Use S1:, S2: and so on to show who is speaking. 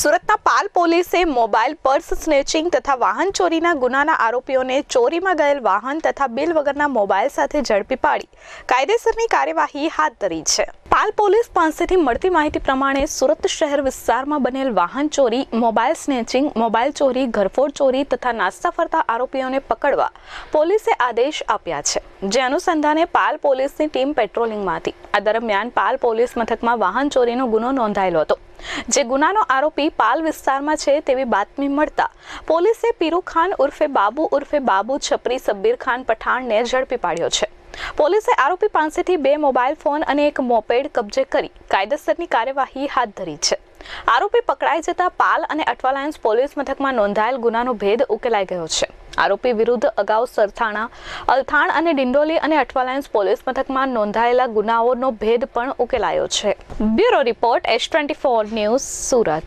S1: સુરતના પાલ પોલીસે mobile purse snatching તથા વાહન ચોરીના ગુનાના આરોપીઓને ચોરીમાં ગયેલ વાહન તથા બિલ વગરના મોબાઈલ સાથે ઝડપી પાડી. કાયદેસરની કાર્યવાહી હાથ ધરી છે. પાલ પોલીસ પાસેથી મળતી માહિતી પ્રમાણે સુરત શહેર વિસ્તારમાં બનેલ વાહન ચોરી, મોબાઈલ સ્નેચિંગ, મોબાઈલ ચોરી, ઘરફોડ ચોરી તથા નાસ્તા ફરતા આરોપીઓને પકડવા પોલીસે આદેશ આપ્યા છે. જે અનુસંધાને પાલ પોલીસની ટીમ પેટ્રોલિંગમાં હતી આ દરમિયાન પાલ પોલીસ મથકમાં વાહન ચોરીનો ગુનો નોંધાયેલો હતો. જે ગુનાનો આરોપી પાલ વિસ્તારમાં છે તેવી બાતમી મળતા પોલીસે પીરુ ખાન ઉર્ફે બાબુ ઉર્ફે બાબુ છપરી સબ્બીર ખાન પઠાણને ઝડપી પાડ્યો છે. પોલીસે આરોપી પાસેથી બે મોબાઈલ ફોન અને એક મોપેડ કબજે કરી કાયદેસરની કાર્યવાહી હાથ ધરી છે. આરોપી પકડાઈ જતા પાલ અને અઠવાલાયન્સ પોલીસ મથકમાં નોંધાયેલ ગુનાનો ભેદ ઉકેલાઈ ગયો છે. આરોપી વિરુદ્ધ અગાઉ સરથાણા, અલથાણ અને ડિંડોલી અને અઠવાલાયન્સ પોલીસ મથકમાં નોંધાયેલા ગુનાઓનો ભેદ પણ ઉકેલાયો છે. Bureau report S twenty four news Surat.